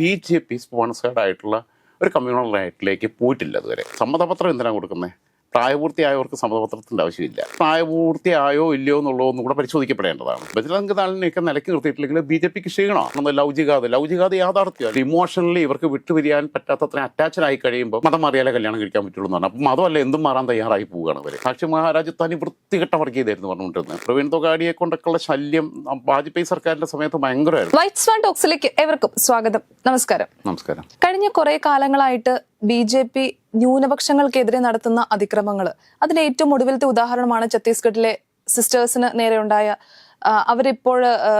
B J P sponsored ആയിട്ടുള്ള ഒരു communal റൈറ്റിലേക്ക് പോയിട്ടില്ല അതുവരെ സമ്മതപത്രം എന്തിനാണ് കൊടുക്കുന്നത് പ്രായപൂർത്തിയായവർക്ക് സമ്മതപത്രത്തിന്റെ ആവശ്യമില്ല. പ്രായപൂർത്തിയായോ ഇല്ലയോ എന്നുള്ളതൊന്നും കൂടെ പരിശോധിക്കപ്പെടേണ്ടതാണ്. ബജരംഗ് ദാളിനെയൊക്കെ നിലയ്ക്ക് നിർത്തിയിട്ടില്ലെങ്കിൽ ബി ജെ പിക്ക് ക്ഷീണമാണ്. ലൗചികാത ലൗചികാത യാഥാർത്ഥ്യമാണ് ഇമോഷണലി ഇവർക്ക് വിട്ടുപിരിയാൻ പറ്റാത്തത്ര അറ്റാച്ച്ഡ് ആയി കഴിയുമ്പോൾ മതം മാറിയാലേ കല്യാണം കഴിക്കാൻ പറ്റുള്ളൂ എന്ന് പറഞ്ഞാൽ അപ്പം മതമല്ല എന്തും മാറാൻ തയ്യാറായി പോവുകയാണ് അവർ സാക്ഷി മഹാരാജ് തനി വൃത്തികെട്ട വർഗീയതായിരുന്നു പറഞ്ഞുകൊണ്ടിരുന്നത്. പ്രവീൺ തൊഗാഡിയെ കൊണ്ടൊക്കെയുള്ള ശല്യം വാജ്പേയി സർക്കാരിന്റെ സമയത്ത് ഭയങ്കരമായിരുന്നു. വൈറ്റ് സ്വാൻ ടോക്സിലേക്ക് ഏവർക്കും സ്വാഗതം. നമസ്കാരം. നമസ്കാരം. കഴിഞ്ഞ കുറെ കാലങ്ങളായിട്ട് ബി ജെ പി ന്യൂനപക്ഷങ്ങൾക്കെതിരെ നടത്തുന്ന അതിക്രമങ്ങൾ അതിന് ഏറ്റവും ഒടുവിലത്തെ ഉദാഹരണമാണ് ഛത്തീസ്ഗഡിലെ സിസ്റ്റേഴ്സിന് നേരെ ഉണ്ടായ അവരിപ്പോൾ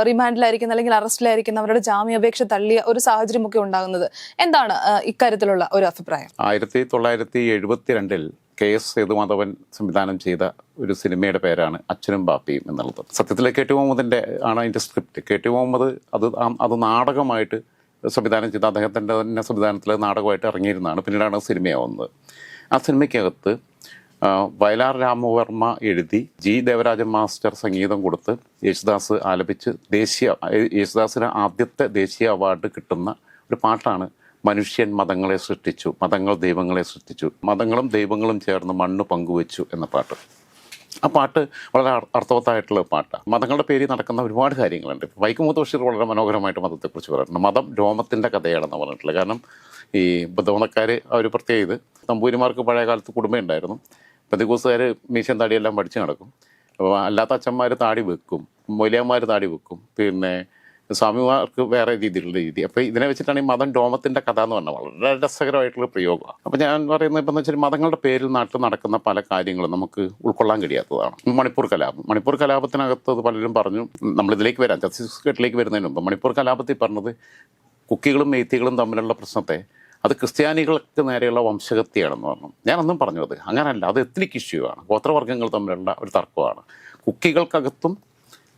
റിമാൻഡിലായിരിക്കുന്ന അല്ലെങ്കിൽ അറസ്റ്റിലായിരിക്കുന്ന അവരുടെ ജാമ്യാപേക്ഷ തള്ളിയ ഒരു സാഹചര്യമൊക്കെ ഉണ്ടാകുന്നത്. എന്താണ് ഇക്കാര്യത്തിലുള്ള ഒരു അഭിപ്രായം? ആയിരത്തി തൊള്ളായിരത്തി എഴുപത്തിരണ്ടിൽ കെ എസ് സേതുമാധവൻ സംവിധാനം ചെയ്ത ഒരു സിനിമയുടെ പേരാണ് അച്ഛനും ബാപ്പിയും എന്നുള്ളത്. സത്യത്തിൽ കെ ടി മുഹമ്മദിന്റെ ആണ് അതിന്റെ സ്ക്രിപ്റ്റ്. കെ ടി മുഹമ്മദ് അത് അത് നാടകമായിട്ട് സംവിധാനം ചെയ്ത അദ്ദേഹത്തിന്റെ തന്നെ സംവിധാനത്തിൽ നാടകമായിട്ട് ഇറങ്ങിയിരുന്നതാണ്. പിന്നീടാണ് സിനിമയാവുന്നത് ആ സിനിമയ്ക്കകത്ത് വയലാർ രാമവർമ്മ എഴുതി ജി ദേവരാജൻ മാസ്റ്റർ സംഗീതം കൊടുത്ത് യേശുദാസ് ആലപിച്ച് ദേശീയ യേശുദാസിന് ആദ്യത്തെ ദേശീയ അവാർഡ് കിട്ടുന്ന ഒരു പാട്ടാണ് മനുഷ്യൻ മതങ്ങളെ സൃഷ്ടിച്ചു മതങ്ങൾ ദൈവങ്ങളെ സൃഷ്ടിച്ചു മതങ്ങളും ദൈവങ്ങളും ചേർന്ന് മണ്ണ് പങ്കുവച്ചു എന്ന പാട്ട്. ആ പാട്ട് വളരെ അർ- അർത്ഥവത്തായിട്ടുള്ള പാട്ടാണ് മതങ്ങളുടെ പേരിൽ നടക്കുന്ന ഒരുപാട് കാര്യങ്ങളുണ്ട്. വൈക്കമുത്ത് ബഷീർ വളരെ മനോഹരമായിട്ട് മതത്തെക്കുറിച്ച് പറഞ്ഞിട്ടുണ്ട് മതം രോമത്തിന്റെ കഥയാണെന്ന് പറഞ്ഞിട്ടുള്ളത്. കാരണം ഈ ബുദ്ധമതക്കാർ അവർ പ്രത്യേക ഇത് തമ്പൂരിമാർക്ക് പഴയ കാലത്ത് കുടുംബം ഉണ്ടായിരുന്നു പ്രതികൂസുകാർ മീശൻ താടിയെല്ലാം പഠിച്ച് നടക്കും. അപ്പോൾ അല്ലാത്ത അച്ഛന്മാർ താടി വെക്കും. മൊലിയന്മാർ താടി വെക്കും. പിന്നെ സ്വാമിമാർക്ക് വേറെ രീതിയിലുള്ള രീതി. അപ്പോൾ ഇതിനെ വെച്ചിട്ടാണ് ഈ മതം ഡോമത്തിന്റെ കഥ എന്ന് പറഞ്ഞാൽ വളരെ രസകരമായിട്ടുള്ള പ്രയോഗമാണ്. അപ്പോൾ ഞാൻ പറയുന്നത് ഇപ്പം എന്ന് വെച്ചാൽ മതങ്ങളുടെ പേരിൽ നാട്ടിൽ നടക്കുന്ന പല കാര്യങ്ങളും നമുക്ക് ഉൾക്കൊള്ളാൻ കഴിയാത്തതാണ്. മണിപ്പൂർ കലാപം. മണിപ്പൂർ കലാപത്തിനകത്ത് പലരും പറഞ്ഞു നമ്മളിതിലേക്ക് വരാം. ജസ്റ്റിസ് ഛത്തീസ്ഗഡിലേക്ക് വരുന്നതിന് മുമ്പ് മണിപ്പൂർ കലാപത്തിൽ പറഞ്ഞത് കുക്കികളും മെയ്ത്തികളും തമ്മിലുള്ള പ്രശ്നത്തെ അത് ക്രിസ്ത്യാനികൾക്ക് നേരെയുള്ള വംശഹത്യയാണെന്ന് പറഞ്ഞു. ഞാനൊന്നും പറഞ്ഞു അത് അങ്ങനല്ല. അത് എത്നിക് ഇഷ്യൂ ആണ്. ഗോത്രവർഗങ്ങൾ തമ്മിലുള്ള ഒരു തർക്കമാണ്. കുക്കികൾക്കകത്തും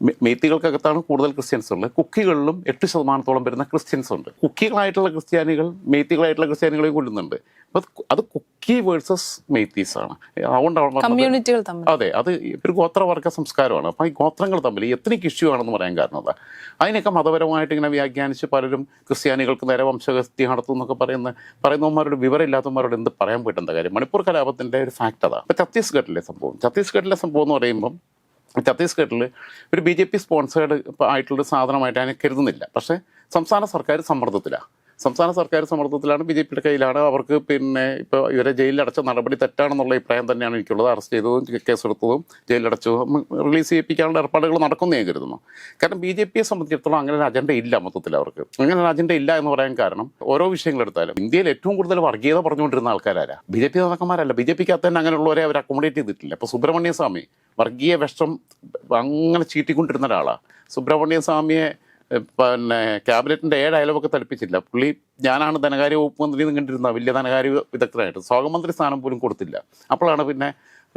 മെ- മെയ്ത്തികൾക്കകത്താണ് കൂടുതൽ ക്രിസ്ത്യൻസ് ഉള്ളത്. കുക്കികളിലും എട്ട് ശതമാനത്തോളം വരുന്ന ക്രിസ്ത്യൻസ് ഉണ്ട്. കുക്കികളായിട്ടുള്ള ക്രിസ്ത്യാനികൾ മേത്തികളായിട്ടുള്ള ക്രിസ്ത്യാനികളെയും കൊല്ലുന്നുണ്ട്. അപ്പം അത് കുക്കി വേഴ്സസ് മെയ്ത്തീസ് ആണ് അതുകൊണ്ടാണ് കമ്മ്യൂണിറ്റികൾ തമ്മിൽ. അതെ അത് ഒരു ഗോത്രവർഗ സംസ്കാരമാണ്. അപ്പം ഈ ഗോത്രങ്ങൾ തമ്മിൽ എത്രയ്ക്ക് ഇഷ്യൂ ആണെന്ന് പറയാൻ കാരണം അതാ. അതിനൊക്കെ മതപരമായിട്ട് ഇങ്ങനെ വ്യാഖ്യാനിച്ച് പലരും ക്രിസ്ത്യാനികൾക്ക് നേരെ വംശഹത്യ നടത്തും എന്നൊക്കെ പറയുന്ന പറയുന്നവന്മാരോട് വിവരമില്ലാത്തവന്മാരോട് എന്ത് പറയാൻ പറ്റുന്ന കാര്യം? മണിപ്പൂർ കലാപത്തിന്റെ ഒരു ഫാക്ട് അതാണ് അപ്പം ഛത്തീസ്ഗഡിലെ സംഭവം. ഛത്തീസ്ഗഡിലെ സംഭവം എന്ന് പറയുമ്പം ഛത്തീസ്ഗഡിൽ ഒരു ബി ജെ പി സ്പോൺസേഡ് ആയിട്ടുള്ള സാധനമായിട്ട് അതിനെ കരുതുന്നില്ല. പക്ഷേ സംസ്ഥാന സർക്കാർ സമ്മർദ്ദത്തിലാണ് സംസ്ഥാന സർക്കാർ സമ്മർദ്ദത്തിലാണ് ബി ജെ പിയുടെ കയ്യിലാണ്. അവർക്ക് പിന്നെ ഇപ്പോൾ ഇവരെ ജയിലിലടച്ച നടപടി തെറ്റാണെന്നുള്ള അഭിപ്രായം തന്നെയാണ് എനിക്കുള്ളത്. അറസ്റ്റ് ചെയ്തതും കേസെടുത്തതും ജയിലിലടച്ചതും റിലീസ് ചെയ്യിപ്പിക്കാനുള്ള ഏർപ്പാടുകൾ നടക്കുന്നു കരുതുന്നു. കാരണം ബി ജെ പിയെ സംബന്ധിച്ചിടത്തോളം അങ്ങനെ ഒരു അജണ്ട ഇല്ല മൊത്തത്തിൽ അവർക്ക്. അങ്ങനെ ഒരു അജണ്ട ഇല്ല എന്ന് പറയാൻ കാരണം ഓരോ വിഷയങ്ങളെടുത്താലും ഇന്ത്യയിൽ ഏറ്റവും കൂടുതൽ വർഗീയത പറഞ്ഞുകൊണ്ടിരുന്ന ആൾക്കാരാ ബി ജെ പി നേതാക്കന്മാരല്ല. ബി ജെ പിക്ക് അകത്ത് തന്നെ അങ്ങനെയുള്ളവരെ അവർ അക്കോമഡേറ്റ് ചെയ്തിട്ടില്ല. ഇപ്പോൾ സുബ്രഹ്മണ്യ സ്വാമി വർഗീയ വിഷം അങ്ങനെ ചീറ്റിക്കൊണ്ടിരുന്ന ഒരാളാണ് സുബ്രഹ്മണ്യ സ്വാമിയെ പിന്നെ ക്യാബിനറ്റിന്റെ ഏഴ് അയലവൊക്കെ തടിപ്പിച്ചില്ല. പുള്ളി ഞാനാണ് ധനകാര്യ വകുപ്പ് മന്ത്രി എന്ന് കണ്ടിരുന്ന വലിയ ധനകാര്യ വിദഗ്ധനായിട്ട്. സ്വാഗമന്ത്രി സ്ഥാനം പോലും കൊടുത്തില്ല. അപ്പോഴാണ് പിന്നെ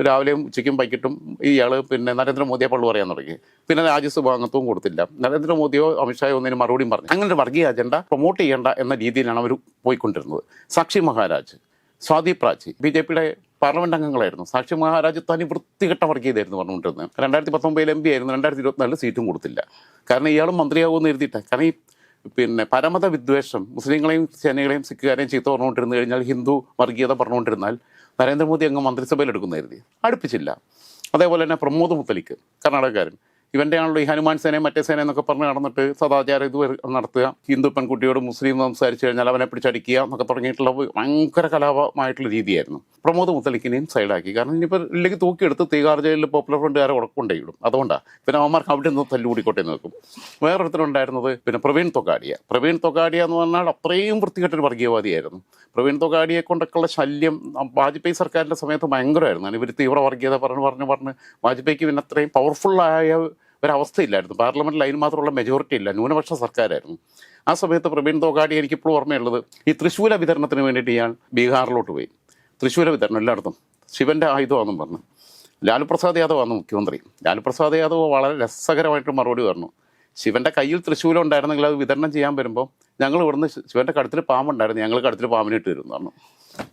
രാവിലെയും ഉച്ചയ്ക്കും വൈകിട്ടും ഇയാൾ പിന്നെ നരേന്ദ്രമോദിയെ പള്ളു പറയാൻ തുടങ്ങി. പിന്നെ രാജ്യസഭാ അംഗത്വവും കൊടുത്തില്ല. നരേന്ദ്രമോദിയോ അമിത്ഷായോ ഒന്നിനും മറുപടിയും പറഞ്ഞു അങ്ങനെ ഒരു വർഗീയ അജണ്ട പ്രൊമോട്ട് ചെയ്യേണ്ട എന്ന രീതിയിലാണ് അവർ പോയിക്കൊണ്ടിരുന്നത്. സാക്ഷി മഹാരാജ് സ്വാതി പ്രാചി ബി ജെ പിയുടെ പാർലമെന്റ് അംഗങ്ങളായിരുന്നു. സാക്ഷി മഹാരാജ് തനി വൃത്തികെട്ട ചെയ്തായിരുന്നു പറഞ്ഞുകൊണ്ടിരുന്നത്. രണ്ടായിരത്തി പത്തൊമ്പതിൽ എം പി ആയിരുന്നു. രണ്ടായിരത്തി ഇരുപത്തിനാലിൽ സീറ്റും കൊടുത്തില്ല. കാരണം ഇയാളും മന്ത്രിയാകുമെന്ന് എഴുതിയിട്ട് കാരണം ഈ പിന്നെ പരമത വിദ്വേഷം മുസ്ലിങ്ങളെയും ചേനകളെയും സിഖുകാരെയും ചീത്ത പറഞ്ഞുകൊണ്ടിരുന്നു കഴിഞ്ഞാൽ ഹിന്ദു വർഗീയത പറഞ്ഞുകൊണ്ടിരുന്നാൽ നരേന്ദ്രമോദി അങ്ങ് മന്ത്രിസഭയിൽ എടുക്കുന്ന എഴുതി അടുപ്പിച്ചില്ല. അതേപോലെ തന്നെ പ്രമോദ് മുത്തലിക്ക് കർണാടകക്കാരൻ. ഇവന്റെ ആണല്ലോ ഈ ഹനുമാൻ സേനയും മറ്റേ സേന എന്നൊക്കെ പറഞ്ഞ് നടന്നിട്ട് സദാചാരം ഇത് നടത്തുക. ഹിന്ദു പെൺകുട്ടിയോട് മുസ്ലിം സംസാരിച്ചു കഴിഞ്ഞാൽ അവനെ പിടിച്ചടിക്കുക എന്നൊക്കെ തുടങ്ങിയിട്ടുള്ള ഭയങ്കര കലാപമായിട്ടുള്ള രീതിയായിരുന്നു. പ്രമോദ് മുത്തലിക്കിനെയും സൈഡാക്കി കാരണം ഇനിയിപ്പോൾ ഇല്ലെങ്കിൽ തൂക്കിയെടുത്ത് തീകാർ ജയിലിൽ പോപ്പുലർ ഫ്രണ്ട് ഫ്രണ്ടുകാരെ ഉടക്കൊണ്ടേയിടും അതുകൊണ്ടാണ് പിന്നെ അവന്മാർക്ക് അവിടെ നിന്ന് തല്ലുകൂടിക്കോട്ടെ എന്ന് വെക്കും. വേറൊരുത്തരുണ്ടായിരുന്നത് പിന്നെ പ്രവീൺ തൊക്കാടിയ പ്രവീൺ തൊക്കാടിയ എന്ന് പറഞ്ഞാൽ അത്രയും വൃത്തികെട്ടൊരു വർഗീയവാദിയായിരുന്നു. പ്രവീൺ തൊക്കാടിയെ കൊണ്ടൊക്കെയുള്ള ശല്യം വാജ്പേയി സർക്കാരിന്റെ സമയത്ത് ഭയങ്കരമായിരുന്നു. ഇവർ തീവ്ര വർഗീയത പറഞ്ഞ് പറഞ്ഞ് പറഞ്ഞ് വാജ്പേയിക്ക് പിന്നെ അത്രയും പവർഫുള്ളായ ഒരവസ്ഥയില്ലായിരുന്നു. പാർലമെന്റിൽ അതിന് മാത്രമുള്ള മെജോറിറ്റി ഇല്ല. ന്യൂനപക്ഷ സർക്കാരായിരുന്നു. ആ സമയത്ത് പ്രവീൺ തോഗാടി എനിക്കിപ്പോഴും ഓർമ്മയുള്ളത് ഈ തൃശ്ശൂല വിതരണത്തിന് വേണ്ടിയിട്ട് ഇയാൾ ബീഹാറിലോട്ട് പോയി. തൃശ്ശൂല വിതരണം എല്ലായിടത്തും. ശിവന്റെ ആയുധമാണെന്നും പറഞ്ഞു. ലാലു പ്രസാദ് യാദവ് ആണ് മുഖ്യമന്ത്രി. ലാലു പ്രസാദ് യാദവ് വളരെ രസകരമായിട്ട് മറുപടി പറഞ്ഞു. ശിവന്റെ കയ്യിൽ തൃശ്ശൂലം ഉണ്ടായിരുന്നെങ്കിൽ അത് വിതരണം ചെയ്യാൻ വരുമ്പോൾ ഞങ്ങൾ ഇവിടുന്ന് ശിവന്റെ കഴുത്തിൽ പാമ്പുണ്ടായിരുന്നു. ഞങ്ങൾ കടുത്തിൽ പാമ്പിനിട്ട് തരും പറഞ്ഞു.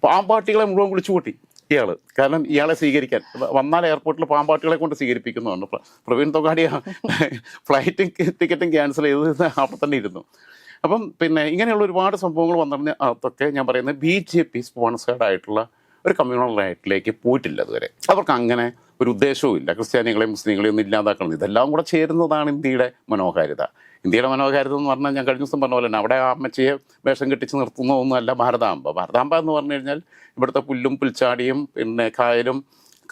പാമ്പാട്ടികളെ മുഴുവൻ കുളിച്ചു കൂട്ടി ഇയാൾ. കാരണം ഇയാളെ സ്വീകരിക്കാൻ. വന്നാൽ എയർപോർട്ടിൽ പാമ്പാട്ടികളെ കൊണ്ട് സ്വീകരിപ്പിക്കുന്നുണ്ട് പ്രവീൺ തൊഗാഡിയ ഫ്ലൈറ്റും ടിക്കറ്റും ക്യാൻസൽ ചെയ്ത് അപ്പം തന്നെ ഇരുന്നു. അപ്പം പിന്നെ ഇങ്ങനെയുള്ള ഒരുപാട് സംഭവങ്ങൾ വന്നിരുന്ന അതൊക്കെ ഞാൻ പറയുന്നത് ബി ജെ പി സ്പോൺസേഡ് ആയിട്ടുള്ള ഒരു കമ്മ്യൂണൽ റൈറ്റിലേക്ക് പോയിട്ടില്ല ഇതുവരെ. അവർക്ക് അങ്ങനെ ഒരു ഉദ്ദേശവും ഇല്ല ക്രിസ്ത്യാനികളെയും മുസ്ലിങ്ങളെയും ഒന്നും ഇല്ലാതാക്കണം. ഇതെല്ലാം കൂടെ ചേരുന്നതാണ് ഇന്ത്യയുടെ മനോഹാരിത. ഇന്ത്യയുടെ മനോഹാരിത എന്ന് പറഞ്ഞാൽ ഞാൻ കഴിഞ്ഞ ദിവസം പറഞ്ഞ പോലെ തന്നെ അവിടെ ആ അമ്മച്ചിയെ വേഷം കെട്ടിച്ച് നിർത്തുന്നതൊന്നുമല്ല ഭാരതാംബ. ഭാരതാംബ എന്ന് പറഞ്ഞു കഴിഞ്ഞാൽ ഇവിടുത്തെ പുല്ലും പുൽച്ചാടിയും പിന്നെ കായലും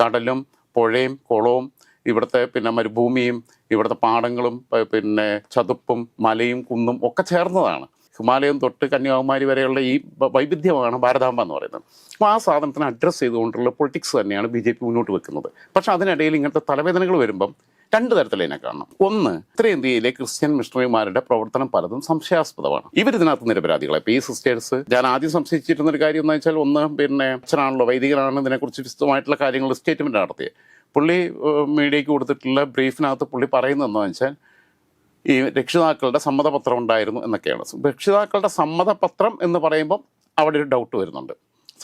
കടലും പുഴയും കുളവും ഇവിടുത്തെ പിന്നെ മരുഭൂമിയും ഇവിടുത്തെ പാടങ്ങളും പിന്നെ ചതുപ്പും മലയും കുന്നും ഒക്കെ ചേർന്നതാണ്. ഹിമാലയം തൊട്ട് കന്യാകുമാരി വരെയുള്ള ഈ വൈവിധ്യമാണ് ഭാരതാംബ എന്ന് പറയുന്നത്. അപ്പോൾ ആ സാധനത്തിന് അഡ്രസ്സ് ചെയ്തുകൊണ്ടുള്ള പൊളിറ്റിക്സ് തന്നെയാണ് ബി ജെ പി മുന്നോട്ട് വെക്കുന്നത്. പക്ഷേ അതിനിടയിൽ ഇങ്ങനത്തെ തലവേദനകൾ വരുമ്പം രണ്ട് തരത്തിൽ ഇതിനെ കാണണം. ഒന്ന് ഉത്തരേന്ത്യയിലെ ക്രിസ്ത്യൻ മിഷണറിമാരുടെ പ്രവർത്തനം പലതും സംശയാസ്പദമാണ്. ഇവരിതിനകത്ത് നിരപരാധികളെ. പി സിസ്റ്റേഴ്സ് ഞാൻ ആദ്യം സംശയിച്ചിരുന്ന ഒരു കാര്യം എന്ന് വെച്ചാൽ ഒന്ന് പിന്നെ അച്ഛനാണല്ലോ വൈദികനാണ് ഇതിനെക്കുറിച്ച് വിശദമായിട്ടുള്ള കാര്യങ്ങൾ സ്റ്റേറ്റ്മെന്റ് നടത്തിയത് പുള്ളി മീഡിയയ്ക്ക് കൊടുത്തിട്ടുള്ള ബ്രീഫിനകത്ത് പുള്ളി പറയുന്നതെന്ന് വെച്ചാൽ ഈ രക്ഷിതാക്കളുടെ സമ്മതപത്രം ഉണ്ടായിരുന്നു എന്നൊക്കെയാണ്. രക്ഷിതാക്കളുടെ സമ്മതപത്രം എന്ന് പറയുമ്പം അവിടെ ഒരു ഡൗട്ട് വരുന്നുണ്ട്.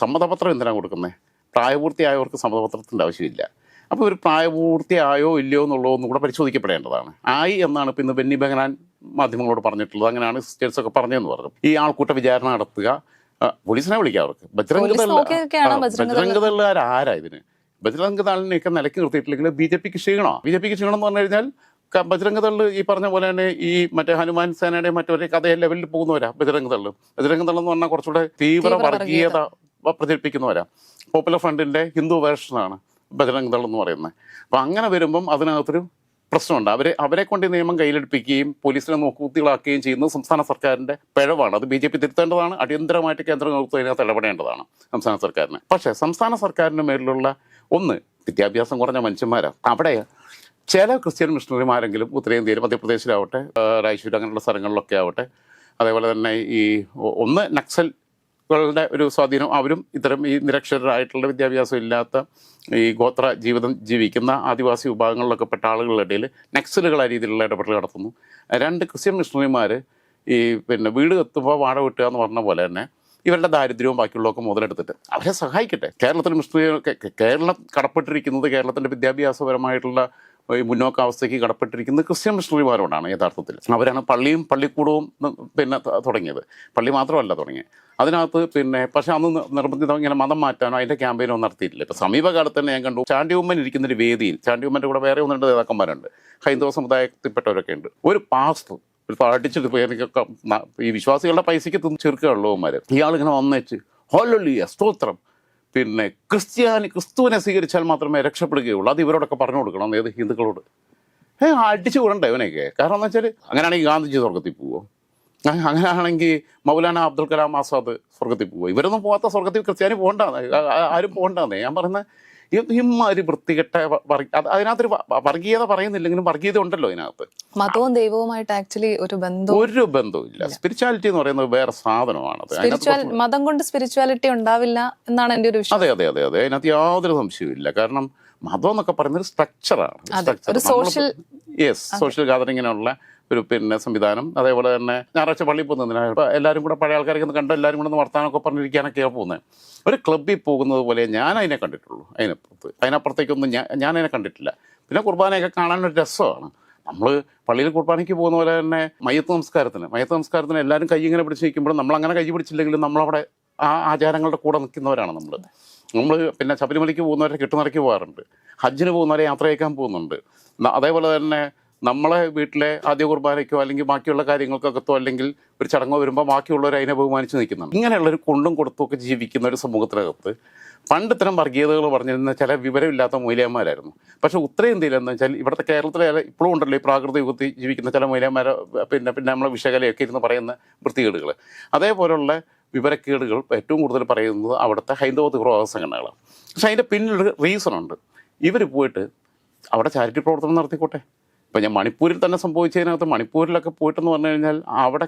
സമ്മതപത്രം എന്തിനാണ് കൊടുക്കുന്നത് പ്രായപൂർത്തിയായവർക്ക് സമ്മതപത്രത്തിന്റെ ആവശ്യമില്ല. അപ്പോൾ ഒരു പ്രായപൂർത്തിയായോ ഇല്ലയോ എന്നുള്ളതൊന്നും കൂടെ പരിശോധിക്കപ്പെടേണ്ടതാണ്. ആയി എന്നാണ് ഇപ്പം ഇന്ന് ബെന്നി ബെഹനാൻ മാധ്യമങ്ങളോട് പറഞ്ഞിട്ടുള്ളത്. അങ്ങനെയാണ് സിസ്റ്റേഴ്സ് ഒക്കെ പറഞ്ഞതെന്ന് പറഞ്ഞു. ഈ ആൾക്കൂട്ട വിചാരണ നടത്തുക പോലീസിനെ വിളിക്കുക അവർക്ക്. ബജ്രംഗ് പോലീസ് ദൾ നോക്കിയൊക്കെയാണ് ആ, ബജ്രംഗ് ദൾ ബജ്രംഗ് ദളുകാർ ആരാ ഇതിന്? ബജ്രംഗതാളിനെയൊക്കെ നിലയ്ക്ക് നിർത്തിയിട്ടില്ലെങ്കിൽ ബി ജെ പിക്ക് ക്ഷീണോ ബി ജെ പിക്ക് ക്ഷീണം എന്ന് പറഞ്ഞു കഴിഞ്ഞാൽ ക- ബജ്രംഗ് ഈ പറഞ്ഞ പോലെ തന്നെ ഈ മറ്റേ ഹനുമാൻ സേനയുടെ മറ്റൊരു കഥയെ ലെവലിൽ പോകുന്നവരാ ബജ്രംഗ് ദൾ. ബജ്രംഗ് ദൾ എന്ന് പറഞ്ഞാൽ കുറച്ചുകൂടെ തീവ്ര തീവ്ര വർഗീയത പ്രചരിപ്പിക്കുന്നവരാ പോപ്പുലർ ഫ്രണ്ടിന്റെ ഹിന്ദു വേർഷനാണ് ബജ്രംഗ് ദൾ എന്ന് പറയുന്നത്. അപ്പം അങ്ങനെ വരുമ്പം അതിനകത്തൊരു പ്രശ്നമുണ്ട്. അവരെ അവരെ കൊണ്ട് നിയമം കയ്യിലെടുപ്പിക്കുകയും പോലീസിനെ നോക്കുകുത്തികളാക്കുകയും ചെയ്യുന്നത് സംസ്ഥാന സർക്കാരിന്റെ പിഴവാണ്. അത് ബി ജെ പി തിരുത്തേണ്ടതാണ്. അടിയന്തരമായിട്ട് കേന്ദ്ര നേതൃത്വം ഇതിനകത്ത് ഇടപെടേണ്ടതാണ് സംസ്ഥാന സർക്കാരിന്. പക്ഷേ സംസ്ഥാന സർക്കാരിന്റെ മേലിലുള്ള ഒന്ന് വിദ്യാഭ്യാസം കുറഞ്ഞ മനുഷ്യന്മാരാണ് അവിടെ ചില ക്രിസ്ത്യൻ മിഷണറിമാരെങ്കിലും ഉത്തരേന്ത്യയിൽ മധ്യപ്രദേശിലാവട്ടെ ആ, റായ്ചൂർ അങ്ങനെയുള്ള സ്ഥലങ്ങളിലൊക്കെ ആവട്ടെ അതേപോലെ തന്നെ ഈ ഒന്ന് ഒന്ന് നക്സലുകളുടെ ഒരു സ്വാധീനം അവരും ഇത്തരം ഈ നിരക്ഷരായിട്ടുള്ള വിദ്യാഭ്യാസം ഇല്ലാത്ത ഈ ഗോത്ര ജീവിതം ജീവിക്കുന്ന ആദിവാസി വിഭാഗങ്ങളിലൊക്കെ പെട്ട ആളുകളുടെ ഇടയിൽ നക്സലുകൾ ആ രീതിയിലുള്ള ഇടപെടൽ നടത്തുന്നു. രണ്ട് ക്രിസ്ത്യൻ മിഷണറിമാർ ഈ പിന്നെ വീട് എത്തുമ്പോൾ വാട വിട്ടുക എന്ന് പറഞ്ഞ പോലെ തന്നെ ഇവരുടെ ദാരിദ്ര്യവും ബാക്കിയുള്ളതൊക്കെ മുതലെടുത്തിട്ട് അവരെ സഹായിക്കട്ടെ. കേരളത്തിൽ മിഷണറി കേരളം കടപ്പെട്ടിരിക്കുന്നത് കേരളത്തിന്റെ വിദ്യാഭ്യാസപരമായിട്ടുള്ള മുന്നോക്കാവസ്ഥയ്ക്ക് കടപ്പെട്ടിരിക്കുന്നത് ക്രിസ്ത്യൻ മിഷണറിമാരോടാണ് യഥാർത്ഥത്തിൽ. അവരാണ് പള്ളിയും പള്ളിക്കൂടവും പിന്നെ തുടങ്ങിയത്. പള്ളി മാത്രമല്ല തുടങ്ങിയത് അതിനകത്ത് പിന്നെ പക്ഷെ അന്ന് നിർബന്ധിത ഇങ്ങനെ മതം മാറ്റാനോ അതിന്റെ ക്യാമ്പയിനോ നടത്തിയിട്ടില്ല. ഇപ്പോൾ സമീപകാലത്ത് തന്നെ ഞാൻ കണ്ടു ചാണ്ടിയമ്മൻ ഇരിക്കുന്ന ഒരു വേദിയിൽ ചാണ്ടി ഉമ്മന്റെ കൂടെ വേറെ ഒന്ന് രണ്ട് നേതാക്കന്മാരുണ്ട്. ഹൈന്ദവ സമുദായത്തിൽപ്പെട്ടവരൊക്കെ ഉണ്ട്. ഒരു പാസ്റ്റർ ഒരു തടിച്ചിട്ട് പേരൊക്കെ ഈ വിശ്വാസികളുടെ പൈസയ്ക്ക് തിന്ന് ചെറുക്കുകയുള്ളവന്മാർ ഇയാളിങ്ങനെ വന്നേച്ച് ഹോലൊല്ലിയ സ്തോത്രം. പിന്നെ ക്രിസ്ത്യാനി ക്രിസ്തുവിനെ സ്വീകരിച്ചാൽ മാത്രമേ രക്ഷപ്പെടുകയുള്ളൂ. അത് ഇവരോടൊക്കെ പറഞ്ഞു കൊടുക്കണം ഏത് ഹിന്ദുക്കളോട്. ഏ അടിച്ചു വിടണ്ടേ ഇവനെയൊക്കെ? കാരണം എന്താ വെച്ചാൽ അങ്ങനെയാണെങ്കിൽ ഗാന്ധിജി സ്വർഗത്തിൽ പോവോ? അങ്ങനെയാണെങ്കിൽ മൗലാന അബ്ദുൽ കലാം ആസാദ് സ്വർഗത്തിൽ പോവോ? ഇവരൊന്നും പോകാത്ത സ്വർഗത്തിൽ ക്രിസ്ത്യാനി പോകണ്ടെന്ന് ആരും പോകണ്ടാന്നേ. ഞാൻ പറയുന്നത് ഇമ്മാതിരി വൃത്തികെട്ട അതിനകത്തൊരു വർഗീയത പറയുന്നില്ലെങ്കിലും വർഗീയത ഉണ്ടല്ലോ ഇതിനകത്ത്. മതവും ദൈവവുമായിട്ട് ആക്ച്വലി ഒരു ബന്ധം ഒരു ബന്ധവുമില്ല സ്പിരിച്വാലിറ്റി എന്ന് പറയുന്നത് വേറെ സാധനമാണ് അതിനകത്ത് മതം കൊണ്ട് സ്പിരിച്വാലിറ്റി ഉണ്ടാവില്ല എന്നാണ് എന്റെ ഒരു അതെ അതെ അതെ അതെ. അതിനകത്ത് യാതൊരു സംശയവുമില്ല. കാരണം മതം എന്നൊക്കെ പറയുന്നത് ഒരു സ്ട്രക്ചറാണ് സോഷ്യൽ യെസ് സോഷ്യൽ ഗാദറിങ്ങിനുള്ള ഒരു പിന്നെ സംവിധാനം. അതേപോലെ തന്നെ ഞായറാഴ്ച പള്ളിയിൽ പോകുന്നതിന് അപ്പോൾ എല്ലാവരും കൂടെ പഴയ ആൾക്കാരൊക്കെ കണ്ട് എല്ലാവരും കൂടെ ഒന്ന് വർത്തമാനമൊക്കെ പറഞ്ഞിരിക്കാനൊക്കെയാണ് പോകുന്നത്. ഒരു ക്ലബ്ബിൽ പോകുന്നത് പോലെ ഞാൻ അതിനെ കണ്ടിട്ടുള്ളൂ അതിനപ്പുറത്ത്. അതിനപ്പുറത്തേക്കൊന്നും ഞാൻ ഞാൻ അതിനെ കണ്ടിട്ടില്ല. പിന്നെ കുർബാനയൊക്കെ കാണാൻ ഒരു രസമാണ്. നമ്മൾ പള്ളിയിൽ കുർബാനയ്ക്ക് പോകുന്ന പോലെ തന്നെ മയ്യത്ത് നമസ്കാരത്തിന് മയ്യത്ത് നമസ്കാരത്തിന് എല്ലാവരും കൈ ഇങ്ങനെ പിടിച്ച് നിൽക്കുമ്പോൾ നമ്മൾ അങ്ങനെ കൈ പിടിച്ചില്ലെങ്കിലും നമ്മളവിടെ ആ ആചാരങ്ങളുടെ കൂടെ നിൽക്കുന്നവരാണ് നമ്മൾ നമ്മൾ പിന്നെ ശബരിമലയ്ക്ക് പോകുന്നവരെ കെട്ടുനിറയ്ക്ക് പോകാറുണ്ട്. ഹജ്ജിന് പോകുന്നവരെ യാത്ര അയക്കാൻ പോകുന്നുണ്ട്. അതേപോലെ തന്നെ നമ്മളെ വീട്ടിലെ ആദ്യ കുർബാനയ്ക്കോ അല്ലെങ്കിൽ ബാക്കിയുള്ള കാര്യങ്ങൾക്കൊക്കെ അല്ലെങ്കിൽ ഒരു ചടങ്ങോ വരുമ്പോൾ ബാക്കിയുള്ളവർ അതിനെ ബഹുമാനിച്ച് നിൽക്കുന്നുണ്ട്. ഇങ്ങനെയുള്ളൊരു കൊണ്ടും കൊടുത്തും ഒക്കെ ജീവിക്കുന്ന ഒരു സമൂഹത്തിനകത്ത് പണ്ട് ഇത്തരം വർഗീയതകൾ പറഞ്ഞിരുന്ന ചില വിവരമില്ലാത്ത മൂല്യന്മാരായിരുന്നു പക്ഷേ ഉത്തരേന്ത്യയിൽ എന്ന് വെച്ചാൽ ഇവിടുത്തെ കേരളത്തിലെ ഇപ്പോഴും ഉണ്ടല്ലോ ഈ പ്രാകൃത യുഗത്തിൽ ജീവിക്കുന്ന ചില മൂല്യന്മാരെ പിന്നെ പിന്നെ നമ്മളെ വിഷകലയൊക്കെ ഇരുന്ന് പറയുന്ന വൃത്തികേടുകൾ അതേപോലുള്ള വിവരക്കേടുകൾ ഏറ്റവും കൂടുതൽ പറയുന്നത് അവിടുത്തെ ഹൈന്ദവ തീവ്രവാദ സംഘടനകളാണ്. പക്ഷേ അതിന്റെ പിന്നിലൊരു റീസൺ ഉണ്ട്. ഇവർ പോയിട്ട് അവിടെ ചാരിറ്റി പ്രവർത്തനം നടത്തിക്കോട്ടെ? ഇപ്പം ഞാൻ മണിപ്പൂരിൽ തന്നെ സംഭവിച്ചതിനകത്ത് മണിപ്പൂരിലൊക്കെ പോയിട്ടെന്ന് പറഞ്ഞു കഴിഞ്ഞാൽ അവിടെ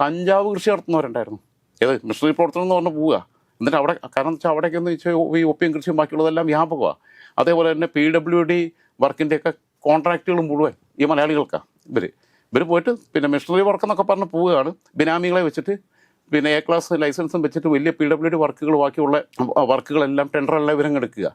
കഞ്ചാവ് കൃഷി നടത്തുന്നവരുണ്ടായിരുന്നു. ഏത് മിഷണറി പ്രവർത്തനം എന്ന് പറഞ്ഞ് പോവുക. എന്നിട്ട് അവിടെ കാരണം വെച്ചാൽ അവിടെയൊക്കെ എന്ന് വെച്ചാൽ ഈ ഒപ്പിയും കൃഷിയും ബാക്കിയുള്ളതെല്ലാം വ്യാപകമാണ് അതേപോലെ തന്നെ പി ഡബ്ല്യു ഡി വർക്കിന്റെയൊക്കെ കോൺട്രാക്റ്റുകൾ മുഴുവൻ ഈ മലയാളികൾക്കാണ് ഇവർ ഇവർ പോയിട്ട് പിന്നെ മിഷണറി വർക്ക് എന്നൊക്കെ പറഞ്ഞ് പോവുകയാണ്. ബിനാമികളെ വെച്ചിട്ട് പിന്നെ എ ക്ലാസ് ലൈസൻസും വെച്ചിട്ട് വലിയ പി ഡബ്ല്യു ഡി വർക്കുകൾ ബാക്കിയുള്ള വർക്കുകളെല്ലാം ടെൻഡറെല്ലാം ഇവരങ്ങ് എടുക്കുക.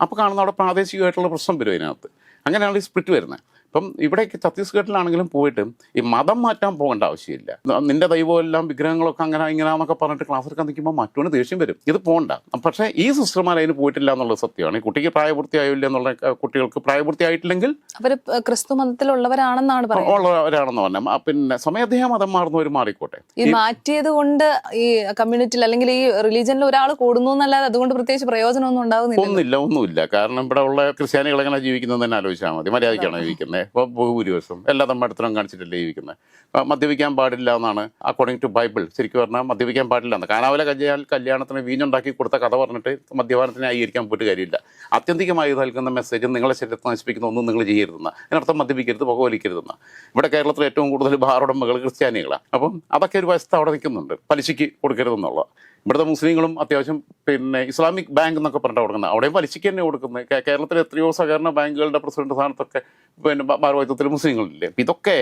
അപ്പോൾ കാണുന്ന അവിടെ പ്രാദേശികമായിട്ടുള്ള പ്രശ്നം വരും അതിനകത്ത്. അങ്ങനെയാണ് ഈ സ്പ്ലിറ്റ് വരുന്നത്. ഇപ്പം ഇവിടേക്ക് ഛത്തീസ്ഗഡിലാണെങ്കിലും പോയിട്ട് ഈ മതം മാറ്റാൻ പോകേണ്ട ആവശ്യമില്ല. നിന്റെ ദൈവമെല്ലാം വിഗ്രഹങ്ങളൊക്കെ അങ്ങനെ ഇങ്ങനെ എന്നൊക്കെ പറഞ്ഞിട്ട് ക്ലാസ് എടുക്കാൻ നിൽക്കുമ്പോൾ മറ്റൊന്ന് ദേഷ്യം വരും. ഇത് പോകണ്ട പക്ഷേ ഈ സിസ്റ്റർമാർ അതിന് പോയിട്ടില്ല എന്നുള്ളത് സത്യമാണ്. ഈ കുട്ടിക്ക് പ്രായപൂർത്തിയായില്ല എന്നുള്ള കുട്ടികൾക്ക് പ്രായപൂർത്തിയായിട്ടില്ലെങ്കിൽ അവർ ക്രിസ്തു മതത്തിലുള്ളവരാണെന്നാണ് പറയുന്നത്. ഉള്ളവരാണെന്ന് പറഞ്ഞാൽ പിന്നെ സമയദ്ദേഹം മതം മാറുന്നവർ മാറിക്കോട്ടെ. ഈ മാറ്റിയത് കൊണ്ട് ഈ കമ്മ്യൂണിറ്റിയിൽ അല്ലെങ്കിൽ ഈ റിലീജിയനിൽ ഒരാൾ കൂടുന്നു എന്നല്ലാതെ അതുകൊണ്ട് പ്രത്യേകിച്ച് പ്രയോജനമൊന്നും ഉണ്ടാകുന്നില്ല ഒന്നുമില്ല ഒന്നുമില്ല. കാരണം ഇവിടെ ഉള്ള ക്രിസ്ത്യാനികൾ എങ്ങനെ ജീവിക്കുന്നത് തന്നെ ആലോചിച്ചാൽ മതി. മര്യാദയ്ക്കാണ് ജീവിക്കുന്നത് ഇപ്പോൾ ബഹുഭൂരിവശം എല്ലാ തമ്മടത്തിനും കാണിച്ചിട്ടല്ലേ ജീവിക്കുന്നത് അപ്പോൾ മദ്യപിക്കാൻ പാടില്ല എന്നാണ് അക്കോർഡിംഗ് ടു ബൈബിൾ ശരിക്കും പറഞ്ഞാൽ മദ്യപിക്കാൻ പാടില്ല എന്ന്. കാനാവല കല്യാൺ കല്യാണത്തിന് വീഞ്ഞുണ്ടാക്കി കൊടുത്ത കഥ പറഞ്ഞിട്ട് മദ്യപാനത്തിന് ആയിരിക്കാൻ പോയിട്ട് കാര്യമില്ല. ആത്യന്തികമായി നൽകുന്ന മെസ്സേജ് നിങ്ങളെ ശരീരത്തെ നശിപ്പിക്കുന്ന ഒന്നും നിങ്ങൾ ചെയ്യരുതെന്ന്. അതിനർത്ഥം മദ്യപിക്കരുത് പുകവലിക്കരുതെന്ന്. ഇവിടെ കേരളത്തിൽ ഏറ്റവും കൂടുതൽ ബാറുടമകൾ ക്രിസ്ത്യാനികളാണ് അപ്പം അതൊക്കെ ഒരു വശത്ത് അവിടെ നിൽക്കുന്നുണ്ട്. പലിശയ്ക്ക് കൊടുക്കരുതെന്നുള്ള ഇവിടുത്തെ മുസ്ലിങ്ങളും അത്യാവശ്യം പിന്നെ ഇസ്ലാമിക് ബാങ്ക് എന്നൊക്കെ പറഞ്ഞിട്ട് കൊടുക്കുന്നത്. അവിടെയും പലിശയ്ക്ക് തന്നെ കൊടുക്കുന്നത്. കേരളത്തിലെ എത്രയോ സഹകരണ ബാങ്കുകളുടെ പ്രസിഡന്റ് സ്ഥാനത്തൊക്കെ പിന്നെ ഭാരവാഹിത്വത്തിൽ മുസ്ലിങ്ങളില്ലേ? അപ്പം ഇതൊക്കെ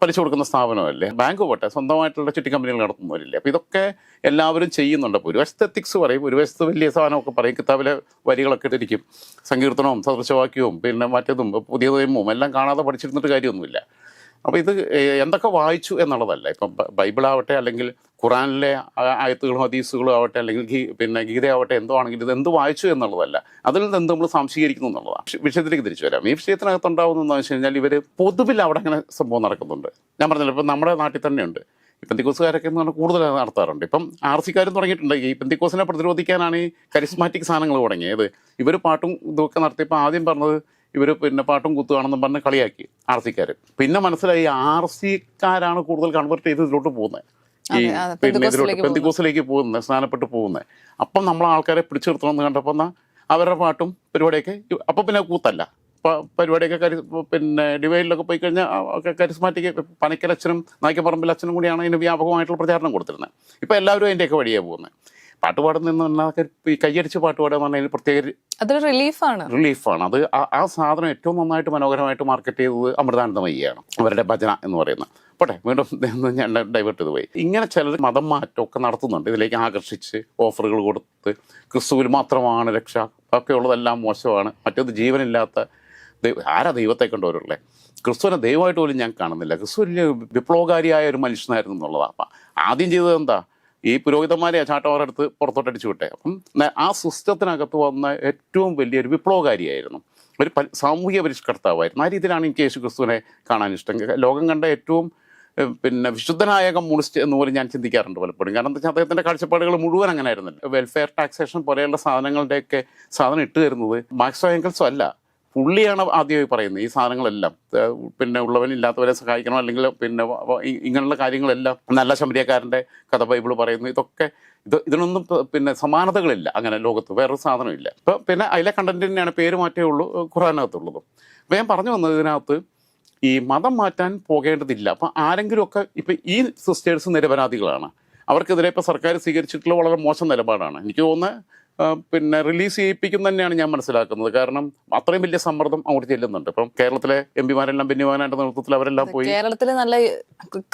പലിശ കൊടുക്കുന്ന സ്ഥാപനമല്ലേ? ബാങ്ക് പോട്ടെ സ്വന്തമായിട്ടുള്ള ചുറ്റി കമ്പനികൾ നടത്തുന്നവരില്ലേ? അപ്പം ഇതൊക്കെ എല്ലാവരും ചെയ്യുന്നുണ്ട്. അപ്പോൾ ഒരു വശത്ത് എത്തിക്സ് പറയും ഒരു വശത്ത് വലിയ സാധനമൊക്കെ പറയും കിതാബിലെ വരികളൊക്കെ ഇട്ടിരിക്കും. സങ്കീർത്തനവും സദൃശവാക്യവും പിന്നെ മറ്റേതും പുതിയ നിയമവും എല്ലാം കാണാതെ പഠിച്ചിരുന്നിട്ട് കാര്യമൊന്നുമില്ല. അപ്പോൾ ഇത് എന്തൊക്കെ വായിച്ചു എന്നുള്ളതല്ല. ഇപ്പം ബൈബിളാവട്ടെ അല്ലെങ്കിൽ ഖുറാനിലെ ആയത്തുകളും ഹദീസുകളും ആവട്ടെ അല്ലെങ്കിൽ ഗീ പിന്നെ ഗീതയാവട്ടെ എന്തോ ആണെങ്കിലും ഇത് എന്ത് വായിച്ചു എന്നുള്ളതല്ല. അതിൽ നിന്ന് നമ്മൾ സംശീകരിക്കുന്നു എന്നുള്ളതാണ്. വിഷയത്തിലേക്ക് തിരിച്ചു വരാം. ഈ വിഷയത്തിനകത്ത് ഉണ്ടാവുന്നതെന്ന് വെച്ച് കഴിഞ്ഞാൽ ഇവർ പൊതുവിൽ അവിടെ അങ്ങനെ സംഭവം നടക്കുന്നുണ്ട്. ഞാൻ പറഞ്ഞല്ലോ ഇപ്പം നമ്മുടെ നാട്ടിൽ തന്നെയുണ്ട്. ഈ പെന്തിക്കോസുകാരൊക്കെ എന്ന് പറഞ്ഞാൽ കൂടുതൽ നടത്താറുണ്ട്. ഇപ്പം ആർ സിക്കാരും തുടങ്ങിയിട്ടുണ്ട്. ഈ പെന്തിക്കോസിനെ പ്രതിരോധിക്കാനാണ് ഈ കരിസ്മാറ്റിക് സാധനങ്ങൾ തുടങ്ങിയത്. ഇവർ പാട്ടും ഇതൊക്കെ നടത്തിയപ്പോൾ ആദ്യം പറഞ്ഞത് ഇവർ പിന്നെ പാട്ടും കുത്തുകയാണെന്നും പറഞ്ഞ് കളിയാക്കി ആർ സിക്കാർ പിന്നെ മനസ്സിലായി ആർ സിക്കാരാണ് കൂടുതൽ കൺവെർട്ട് ചെയ്ത് ഇതിലോട്ട് പോകുന്നത് ഈ പിന്നെ ഇതിലോട്ട് പെന്തിക്കോസിലേക്ക് പോകുന്നത് സ്നാനപ്പെട്ട് പോകുന്നത് അപ്പം നമ്മൾ ആൾക്കാരെ പിടിച്ചു നിർത്തണമെന്ന് കണ്ടപ്പോൾ എന്നാൽ അവരുടെ പാട്ടും പരിപാടിയൊക്കെ അപ്പം പിന്നെ കൂത്തല്ല. പരിപാടിയൊക്കെ കരി പിന്നെ ഡിവൈഡിലൊക്കെ പോയി കഴിഞ്ഞാൽ ഒക്കെ കരിസ്മാറ്റിക് പനക്കലച്ഛനും നായ്ക്കപ്പറമ്പിൽ അച്ഛനും കൂടിയാണ് അതിന് വ്യാപകമായിട്ടുള്ള പ്രചാരണം കൊടുത്തിരുന്നത് ഇപ്പം എല്ലാവരും അതിന്റെയൊക്കെ വഴിയാണ് പോകുന്നത് പാട്ട് പാടുന്ന ഈ കയ്യടിച്ച് പാട്ട് പാടുക എന്ന് പറഞ്ഞാൽ പ്രത്യേക അതൊരു റിലീഫാണ് റിലീഫാണ് അത് ആ- സാധനം ഏറ്റവും നന്നായിട്ട് മനോഹരമായിട്ട് മാർക്കറ്റ് ചെയ്തത് അമൃതാനന്ദമയ്യാണ് അവരുടെ ഭജന എന്ന് പറയുന്നത് പോട്ടെ വീണ്ടും ഞാൻ ഡൈവേർട്ട് ചെയ്ത് പോയി. ഇങ്ങനെ ചിലർ മതം മാറ്റമൊക്കെ നടത്തുന്നുണ്ട്. ഇതിലേക്ക് ആകർഷിച്ച് ഓഫറുകൾ കൊടുത്ത് ക്രിസ്തുവിൽ മാത്രമാണ് രക്ഷ ഒക്കെ ഉള്ളതെല്ലാം മോശമാണ്. മറ്റൊന്ന് ജീവനില്ലാത്ത ദൈവ- ആരാ ദൈവത്തെ കണ്ടവരുള്ളേ? ക്രിസ്തുവിനെ ദൈവമായിട്ട് പോലും ഞാൻ കാണുന്നില്ല. ക്രിസ്തു വലിയ വിപ്ലവകാരിയായ ഒരു മനുഷ്യനായിരുന്നു എന്നുള്ളതാണ്. അപ്പം ആദ്യം ചെയ്തത് എന്താ? ഈ പുരോഹിതന്മാരെ ചാട്ടവാറെടുത്ത് പുറത്തോട്ടടിച്ചു വിട്ടെ. അപ്പം ആ സിസ്റ്റത്തിനകത്ത് വന്ന ഏറ്റവും വലിയൊരു വിപ്ലവകാരിയായിരുന്നു. ഒരു സാമൂഹ്യ പരിഷ്കർത്താവായിരുന്നു. ആ രീതിയിലാണ് എനിക്ക് യേശു ക്രിസ്തുവിനെ കാണാൻ ഇഷ്ടം. ലോകം കണ്ട ഏറ്റവും പിന്നെ വിശുദ്ധനായ കമ്മ്യൂണിസ്റ്റ് എന്ന് പോലും ഞാൻ ചിന്തിക്കാറുണ്ട് പലപ്പോഴും. കാരണം എന്താ വെച്ചാൽ അദ്ദേഹത്തിന്റെ കാഴ്ചപ്പാടുകൾ മുഴുവൻ അങ്ങനെ ആയിരുന്നില്ല വെൽഫെയർ ടാക്സേഷൻ പോലെയുള്ള സാധനങ്ങളുടെയൊക്കെ സാധനം ഇട്ട് തരുന്നത് മാർക്സോ എങ്കിൾസോ അല്ല. പുള്ളിയാണ് ആദ്യമായി പറയുന്നത് ഈ സാധനങ്ങളെല്ലാം. പിന്നെ ഉള്ളവൻ ഇല്ലാത്തവരെ സഹായിക്കണം അല്ലെങ്കിൽ പിന്നെ ഇങ്ങനെയുള്ള കാര്യങ്ങളെല്ലാം നല്ല ശമരിയക്കാരന്റെ കഥ ബൈബിൾ പറയുന്നു. ഇതൊക്കെ ഇത് ഇതിനൊന്നും പിന്നെ സമാനതകളില്ല അങ്ങനെ ലോകത്ത് വേറൊരു സാധനമില്ല. ഇപ്പം പിന്നെ അതിലെ കണ്ടന്റ് തന്നെയാണ് പേര് മാറ്റേ ഉള്ളൂ ഖുറാനകത്തുള്ളതും അപ്പം ഞാൻ പറഞ്ഞു വന്നത് ഇതിനകത്ത് ഈ മതം മാറ്റാൻ പോകേണ്ടതില്ല. അപ്പം ആരെങ്കിലുമൊക്കെ ഇപ്പം ഈ സിസ്റ്റേഴ്സ് നിരപരാധികളാണ്. അവർക്കെതിരെ ഇപ്പോൾ സർക്കാർ സ്വീകരിച്ചിട്ടുള്ള വളരെ മോശം നിലപാടാണ്. എനിക്ക് തോന്നുന്നത് പിന്നെ റിലീസ് ചെയ്യിപ്പിക്കും തന്നെയാണ് ഞാൻ മനസ്സിലാക്കുന്നത്. കാരണം അത്രയും വലിയ സമ്മർദ്ദം അങ്ങോട്ട് ചെല്ലുന്നുണ്ട്. ഇപ്പം കേരളത്തിലെ എം പിമാരെല്ലാം ബെന്നിമാനായിട്ട് നേതൃത്വത്തിൽ അവരെല്ലാം പോയി. കേരളത്തിലെ നല്ല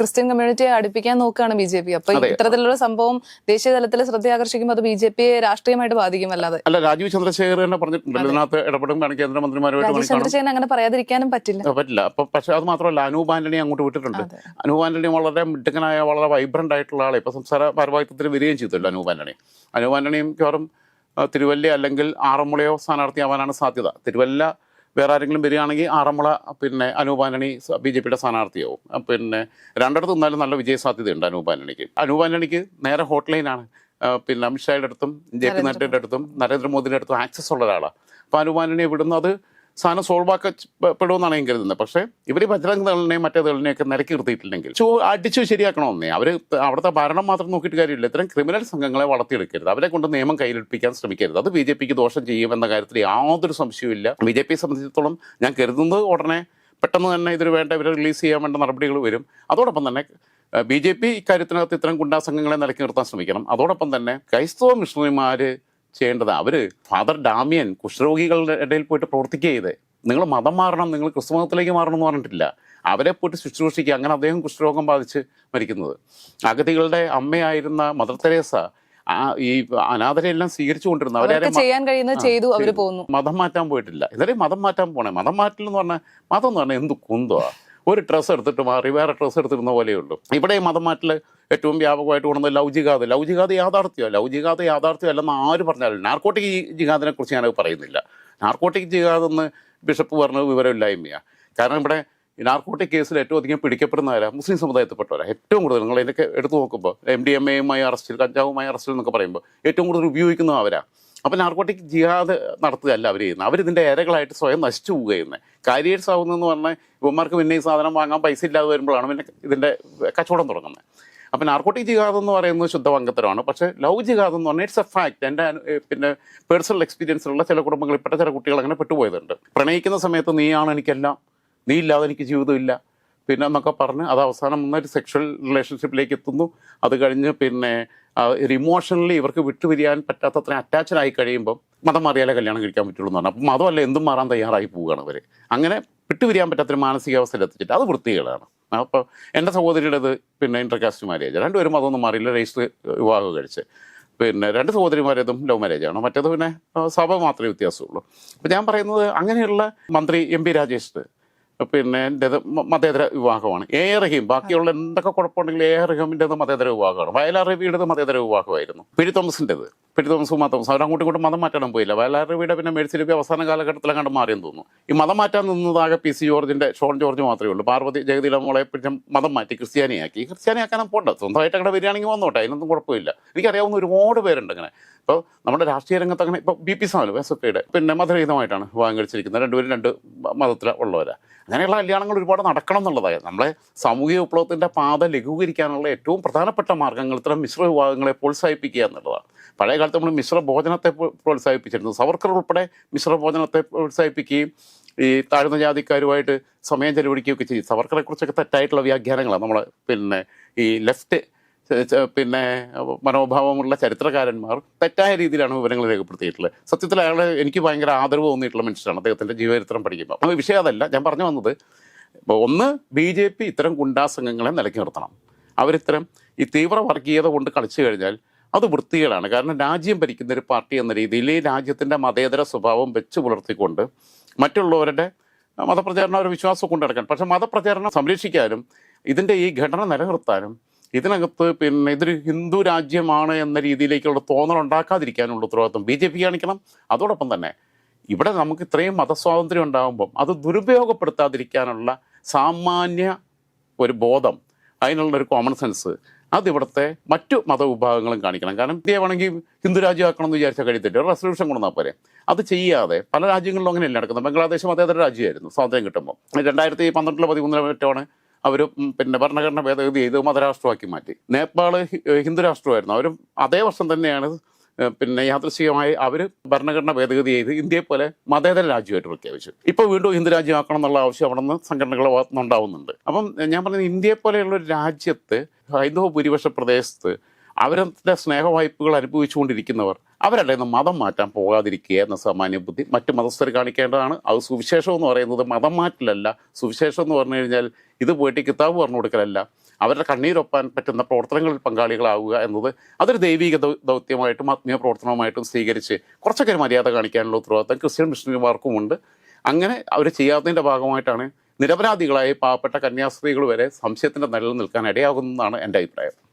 ക്രിസ്ത്യൻ കമ്മ്യൂണിറ്റിയെ അടുപ്പിക്കാൻ നോക്കുകയാണ് ബി ജെ പി. അപ്പൊ ഇത്തരത്തിലുള്ള സംഭവം ദേശീയ തലത്തിൽ ശ്രദ്ധ ആകർഷിക്കുമ്പോൾ അത് ബി ജെ പിയെ രാഷ്ട്രീയമായിട്ട് ബാധിക്കും അല്ലാതെ അല്ല രാജീവ് ചന്ദ്രശേഖർ തന്നെ പറഞ്ഞിട്ടുണ്ട്. ഇതിനകത്ത് ഇടപെടും കേന്ദ്രമന്ത്രിമാരുമായിട്ട് ചന്ദ്രശേഖരൻ അങ്ങനെ പറയാതിരിക്കാനും പറ്റില്ല. പറ്റില്ല. അപ്പൊ പക്ഷെ അത് മാത്രമല്ല അനൂപ് ആന്റണി അങ്ങോട്ട് വിട്ടിട്ടുണ്ട്. അനൂപ് ആന്റണി വളരെ മിടുക്കനായ വളരെ വൈബ്രന്റ് ആയിട്ടുള്ള ആളെ. ഇപ്പൊ സംസാര ഭാരവാഹിത്വത്തിന് വരികയും ചെയ്തല്ലോ അനൂപ് ആന്റണി. അനൂപ് ആന്റണിയും മിക്കവാറും തിരുവല്ല അല്ലെങ്കിൽ ആറന്മുളയോ സ്ഥാനാർത്ഥിയാവാനാണ് സാധ്യത. തിരുവല്ല വേറെ ആരെങ്കിലും വരികയാണെങ്കിൽ ആറന്മുള പിന്നെ അനൂപാനണി ബി ജെ പിയുടെ സ്ഥാനാർത്ഥിയാവും. പിന്നെ രണ്ടിടത്ത് നിന്നാലും നല്ല വിജയ സാധ്യതയുണ്ട് അനൂപാനണിക്ക് അനൂപാനണിക്ക് നേരെ ഹോട്ട്ലൈനാണ് പിന്നെ അമിത്ഷായുടെ അടുത്തും ജെ പി നഡ്ഡയുടെ അടുത്തും നരേന്ദ്രമോദിയുടെ അടുത്തും ആക്സസ് ഉള്ള ഒരാളാണ് അപ്പോൾ അനൂപ് വിടുന്നത് ഇവിടുന്ന് അത് സാധനം സോൾവ് ആക്കപ്പെടുമെന്നാണ് ഞാൻ കരുതുന്നത്. പക്ഷേ ഇവർ ബജറംഗ് ദളിനെയും മറ്റേ ദളിനെയൊക്കെ നിരക്കി നിർത്തിയിട്ടില്ലെങ്കിൽ ചോ അടിച്ചു ശരിയാക്കണമെന്നേ അവർ അവിടുത്തെ ഭരണം മാത്രം നോക്കിയിട്ട് കാര്യമില്ല. ഇത്തരം ക്രിമിനൽ സംഘങ്ങളെ വളർത്തിയെടുക്കരുത്. അവരെ കൊണ്ട് നിയമം കയ്യിലെടുപ്പിക്കാൻ ശ്രമിക്കരുത്. അത് ബി ജെ പിക്ക് ദോഷം ചെയ്യുമെന്ന കാര്യത്തിൽ യാതൊരു സംശയവുമില്ല. ബി ജെ പിയെ സംബന്ധിച്ചിടത്തോളം ഞാൻ കരുതുന്നത് ഉടനെ പെട്ടെന്ന് തന്നെ ഇതിന് വേണ്ട ഇവരെ റിലീസ് ചെയ്യാൻ വേണ്ട നടപടികൾ വരും. അതോടൊപ്പം തന്നെ ബി ജെ പി ഇക്കാര്യത്തിനകത്ത് ഇത്തരം ഗുണ്ടാ സംഘങ്ങളെ നിലക്കി നിർത്താൻ ശ്രമിക്കണം. അതോടൊപ്പം തന്നെ ക്രൈസ്തവ മിഷണറിമാര് ചെയ്യേണ്ടത്. അവർ ഫാദർ ഡാമിയൻ കുഷ്ഠരോഗികളുടെ ഇടയിൽ പോയിട്ട് പ്രവർത്തിക്കുക ചെയ്തേ. നിങ്ങൾ മതം മാറണം നിങ്ങൾ ക്രിസ്തുമതത്തിലേക്ക് മാറണം എന്ന് പറഞ്ഞിട്ടില്ല. അവരെ പോയിട്ട് ശുശ്രൂഷിക്കുക. അങ്ങനെ അദ്ദേഹം കുഷ്ഠരോഗം ബാധിച്ച് മരിക്കുന്നത്. അഗതികളുടെ അമ്മയായിരുന്ന മദർ തെരേസ ആ ഈ അനാഥരെല്ലാം സ്വീകരിച്ചു കൊണ്ടിരുന്നു. അവരെ ചെയ്യാൻ കഴിയുന്നത് ചെയ്തു അവർ പോകുന്നു മതം മാറ്റാൻ പോയിട്ടില്ല. ഇതുവരെ മതം മാറ്റാൻ പോണേ. മതം മാറ്റൽ എന്ന് പറഞ്ഞാൽ മതം എന്ന് പറഞ്ഞാൽ എന്ത് കുന്തമാ ഒരു ഡ്രസ്സ് എടുത്തിട്ട് മാറി വേറെ ഡ്രസ്സ് എടുത്തിരുന്ന പോലെയുള്ളൂ ഇവിടെ മതം മാറ്റിൽ ഏറ്റവും വ്യാപകമായിട്ട് കൊണ്ടുവന്നത് ലൗജികാത് ലൗജികാത് യാഥാർത്ഥ്യമല്ല. ലൗജികാത് യാഥാർത്ഥ്യം അല്ലെന്ന് ആര് പറഞ്ഞാലും നാർക്കോട്ടിക് ജിഹാദിനെ കുറിച്ച് ഞാനത് പറയുന്നില്ല. നാർക്കോട്ടിക് ജിഹാദ് എന്ന് ബിഷപ്പ് പറഞ്ഞത് വിവരമില്ലായ്മയാണ് കാരണം ഇവിടെ നാർക്കോട്ടിക് കേസിൽ ഏറ്റവും അധികം പിടിക്കപ്പെടുന്നവരാ മുസ്ലിം സമുദായത്തിൽപ്പെട്ടവരാ. ഏറ്റവും കൂടുതൽ നിങ്ങൾ ഇതിനൊക്കെ എടുത്തു നോക്കുമ്പോൾ എം ഡി എം എയുമായി അറസ്റ്റിൽ കഞ്ചാവുമായി അറസ്റ്റിൽ എന്നൊക്കെ പറയുമ്പോൾ ഏറ്റവും കൂടുതൽ ഉപയോഗിക്കുന്നത് അവരാ അപ്പം നാർക്കോട്ടിക് ജിഹാദ് നടത്തുകയല്ല അവർ ചെയ്യുന്നത്. അവരിതിന്റെ ഇരകളായിട്ട് സ്വയം നശിച്ചു പോവുക കാരിയേഴ്സ് ആവുന്നതെന്ന് പറഞ്ഞാൽ ഇവന്മാർക്ക് പിന്നെ ഈ സാധനം വാങ്ങാൻ പൈസ ഇല്ലാതെ വരുമ്പോഴാണ് പിന്നെ ഇതിന്റെ കച്ചവടം തുടങ്ങുന്നത് അപ്പം നാർക്കോട്ടിക് ജിഹാദ് എന്ന് പറയുന്നത് ശുദ്ധ വങ്കത്തരമാണ്. പക്ഷേ ലവ് ജിഹാദ് എന്ന് പറഞ്ഞാൽ ഇറ്റ്സ് എ ഫാക്ട് എന്റെ പിന്നെ പേഴ്സണൽ എക്സ്പീരിയൻസിലുള്ള ചില കുടുംബങ്ങളിൽപ്പെട്ട ചില കുട്ടികൾ അങ്ങനെ പെട്ടുപോയതുണ്ട്. പ്രണയിക്കുന്ന സമയത്ത് നീയാണ് എനിക്കെല്ലാം. നീ ഇല്ലാതെ എനിക്ക് ജീവിതമില്ല. പിന്നെ എന്നൊക്കെ പറഞ്ഞ് അത് അവസാനം നന്നായിട്ട് സെക്ഷൽ റിലേഷൻഷിപ്പിലേക്ക് എത്തുന്നു. അത് കഴിഞ്ഞ് പിന്നെ ഒരു ഇമോഷണലി ഇവർക്ക് വിട്ടുപിരിയാൻ പറ്റാത്തത്ര അറ്റാച്ച്ഡ് ആയി കഴിയുമ്പോൾ മതം മാറിയാലേ കല്യാണം കഴിക്കാൻ പറ്റുള്ളൂ എന്ന് പറഞ്ഞു. അപ്പം മതമല്ല എന്തും മാറാൻ തയ്യാറായി പോവുകയാണ് അവർ അങ്ങനെ വിട്ടുപിരിയാൻ പറ്റാത്തൊരു മാനസികാവസ്ഥയിൽ എത്തിച്ചിട്ട് അത് വൃത്തികളാണ് അപ്പോൾ എന്റെ സഹോദരിയുടേത് പിന്നെ ഇന്റർകാസ്റ്റ് മാരേജ് രണ്ടുപേരും മതമൊന്നും മാറിയില്ല രജിസ്റ്റർ വിവാഹം കഴിച്ച്. പിന്നെ രണ്ട് സഹോദരിമാരേതും ലവ് മാരേജാണ് മറ്റേത് പിന്നെ സഭ മാത്രമേ വ്യത്യാസമുള്ളൂ. അപ്പോൾ ഞാൻ പറയുന്നത് അങ്ങനെയുള്ള മന്ത്രി എം പി രാജേഷ് പിന്നെ എന്റെ മതേതര വിവാഹമാണ്. എ റഹീം ബാക്കിയുള്ള എന്തൊക്കെ കുഴപ്പമുണ്ടെങ്കിലും എ റഹീമിന്റെ റഹീമിന്റെത് മതേതര വിവാഹമാണ്. വയലാർ രവിയുടേത് മതേതര വിവാഹമായിരുന്നു. പിടി തോമസിന്റെത് പിടി തോമസ് ഉമാ തോമസ്. അവർ അങ്ങോട്ടും ഇങ്ങോട്ടും മതം മാറ്റാനും പോയില്ല. വയലാർ രവിയുടെ പിന്നെ മേഴ്സി രവി അവസാന കാലഘട്ടത്തിലങ്ങാണ്ട് മാറിയെന്ന് തോന്നുന്നു. ഈ മതം മാറ്റാൻ നിന്നതാകെ പി സി ജോർജിന്റെ ഷോൺ ജോർജ് മാത്രമേ ഉള്ളൂ. പാർവതി ജഗതിയിലെ മോളെ പിന്നെ മതം മാറ്റി ക്രിസ്ത്യാനിയാക്കി. ക്രിസ്ത്യാനിയാക്കാനും പോണ്ട. സ്വന്തമായിട്ട് അങ്ങനെ വരികയാണെങ്കിൽ വന്നോട്ടെ. അതിനൊന്നും കുഴപ്പമില്ല. എനിക്കറിയാവുന്ന ഒരുപാട് പേരുണ്ട് അങ്ങനെ ഇപ്പോൾ നമ്മുടെ രാഷ്ട്രീയ രംഗത്ത് അങ്ങനെ ഇപ്പോൾ ബി പി സാമല്ലോ എസ് എഫ് ഐയുടെ പിന്നെ മതരഹിതമായിട്ടാണ് വിവാഹം കഴിച്ചിരിക്കുന്നത്. രണ്ടുപേരും രണ്ട് മതത്തിൽ ഉള്ളവരാണ് അങ്ങനെയുള്ള കല്യാണങ്ങൾ ഒരുപാട് നടക്കണം എന്നുള്ളതായി. നമ്മളെ സാമൂഹിക വിപ്ലവത്തിന്റെ പാത ലഘൂകരിക്കാനുള്ള ഏറ്റവും പ്രധാനപ്പെട്ട മാർഗങ്ങൾ ഇത്തരം മിശ്ര വിഭാഗങ്ങളെ പ്രോത്സാഹിപ്പിക്കുക എന്നുള്ളതാണ്. പഴയ കാലത്ത് നമ്മൾ മിശ്ര ഭോജനത്തെ പ്രോ- പ്രോത്സാഹിപ്പിച്ചിരുന്നു. സവർക്കർ ഉൾപ്പെടെ മിശ്ര ഭോജനത്തെ പ്രോത്സാഹിപ്പിക്കുകയും ഈ താഴ്ന്ന ജാതിക്കാരുമായിട്ട് സമയം ചെലവഴിക്കുകയൊക്കെ ചെയ്യും സവർക്കറെ കുറിച്ചൊക്കെ തെറ്റായിട്ടുള്ള വ്യാഖ്യാനങ്ങളാണ് നമ്മൾ പിന്നെ ഈ ലെഫ്റ്റ് പിന്നെ മനോഭാവമുള്ള ചരിത്രകാരന്മാർ തെറ്റായ രീതിയിലാണ് വിവരങ്ങൾ രേഖപ്പെടുത്തിയിട്ടുള്ളത്. സത്യത്തിൽ അയാൾ എനിക്ക് ഭയങ്കര ആദരവ് തോന്നിയിട്ടുള്ള മനുഷ്യരാണ് അദ്ദേഹത്തിന്റെ ജീവചരിത്രം പഠിക്കുമ്പോൾ അപ്പോൾ വിഷയം അതല്ല. ഞാൻ പറഞ്ഞു വന്നത് ഒന്ന് ബി ജെ പി ഇത്തരം ഗുണ്ടാസംഘങ്ങളെ നിലയ്ക്ക് നിർത്തണം. അവരിത്തരം ഈ തീവ്ര വർഗീയത കൊണ്ട് കളിച്ചു കഴിഞ്ഞാൽ അത് വൃത്തികളാണ് കാരണം രാജ്യം ഭരിക്കുന്ന ഒരു പാർട്ടി എന്ന രീതിയിൽ ഈ രാജ്യത്തിന്റെ മതേതര സ്വഭാവം വെച്ച് പുലർത്തിക്കൊണ്ട് മറ്റുള്ളവരുടെ മതപ്രചാരണം ഒരു വിശ്വാസം കൊണ്ട് നടക്കാൻ പക്ഷേ മതപ്രചാരണം സംരക്ഷിക്കാനും ഇതിന്റെ ഈ ഘടന നിലനിർത്താനും ഇതിനകത്ത് പിന്നെ ഇതൊരു ഹിന്ദു രാജ്യമാണ് എന്ന രീതിയിലേക്കുള്ള തോന്നൽ ഉണ്ടാക്കാതിരിക്കാനുള്ള ഉത്തരവാദിത്വം ബി ജെ പി കാണിക്കണം. അതോടൊപ്പം തന്നെ ഇവിടെ നമുക്ക് ഇത്രയും മതസ്വാതന്ത്ര്യം ഉണ്ടാകുമ്പം അത് ദുരുപയോഗപ്പെടുത്താതിരിക്കാനുള്ള സാമാന്യ ഒരു ബോധം അതിനുള്ള ഒരു കോമൺ സെൻസ് അതിവിടുത്തെ മറ്റു മതവിഭാഗങ്ങളും കാണിക്കണം. കാരണം ഇന്ത്യ വേണമെങ്കിൽ ഹിന്ദു രാജ്യമാക്കണം എന്ന് വിചാരിച്ചാൽ കഴിയത്തില്ല. ഒരു റെസൊല്യൂഷൻ കൊണ്ടുവന്നാൽ പോരെ. അത് ചെയ്യാതെ പല രാജ്യങ്ങളിലും അങ്ങനെയല്ല നടക്കുന്നത്. ബംഗ്ലാദേശ് മതേതര രാജ്യമായിരുന്നു സ്വാതന്ത്ര്യം കിട്ടുമ്പോൾ രണ്ടായിരത്തി പന്ത്രണ്ടിലോ പതിമൂന്നിലോ മറ്റാണ് അവർ പിന്നെ ഭരണഘടന ഭേദഗതി ചെയ്ത് മതരാഷ്ട്രമാക്കി മാറ്റി. നേപ്പാൾ ഹിന്ദു രാഷ്ട്രമായിരുന്നു. അവരും അതേ വർഷം തന്നെയാണ് പിന്നെ യാദൃശികമായി അവർ ഭരണഘടന ഭേദഗതി ചെയ്ത് ഇന്ത്യയെ പോലെ മതേതര രാജ്യമായിട്ട് പ്രഖ്യാപിച്ചു. ഇപ്പോൾ വീണ്ടും ഹിന്ദു രാജ്യമാക്കണം എന്നുള്ള ആവശ്യം അവിടെ നിന്ന് സംഘടനകളുടെ ഉണ്ടാവുന്നുണ്ട് അപ്പം ഞാൻ പറഞ്ഞത് ഇന്ത്യയെ പോലെയുള്ള ഒരു രാജ്യത്ത് ഹൈന്ദവ ഭൂരിപക്ഷ പ്രദേശത്ത് അവരുടെ സ്നേഹവായ്പകൾ അനുഭവിച്ചുകൊണ്ടിരിക്കുന്നവർ അവരല്ലേ മതം മാറ്റാൻ പോകാതിരിക്കുക എന്ന സാമാന്യ ബുദ്ധി മറ്റ് മതസ്ഥർ കാണിക്കേണ്ടതാണ്. അത് സുവിശേഷം എന്ന് പറയുന്നത് മതം മാറ്റലല്ല. സുവിശേഷം എന്ന് പറഞ്ഞു കഴിഞ്ഞാൽ ഇത് പോയിട്ട് കിതാബ് പറഞ്ഞു കൊടുക്കലല്ല. അവരുടെ കണ്ണീരൊപ്പാൻ പറ്റുന്ന പ്രവർത്തനങ്ങളിൽ പങ്കാളികളാവുക എന്നത് അതൊരു ദൈവിക ദൗത്യമായിട്ടും ആത്മീയ പ്രവർത്തനവുമായിട്ടും സ്വീകരിച്ച് കുറച്ചൊക്കെ ഒരു മര്യാദ കാണിക്കാനുള്ള ഉത്തരവാദിത്തം ക്രിസ്ത്യൻ മിഷണറിമാർക്കുമുണ്ട് അങ്ങനെ അവർ ചെയ്യാത്തതിന്റെ ഭാഗമായിട്ടാണ് നിരപരാധികളായ പാവപ്പെട്ട കന്യാസ്ത്രീകൾ വരെ സംശയത്തിന്റെ നിലയിൽ നിൽക്കാൻ ഇടയാകുന്നതാണ് എന്റെ അഭിപ്രായം.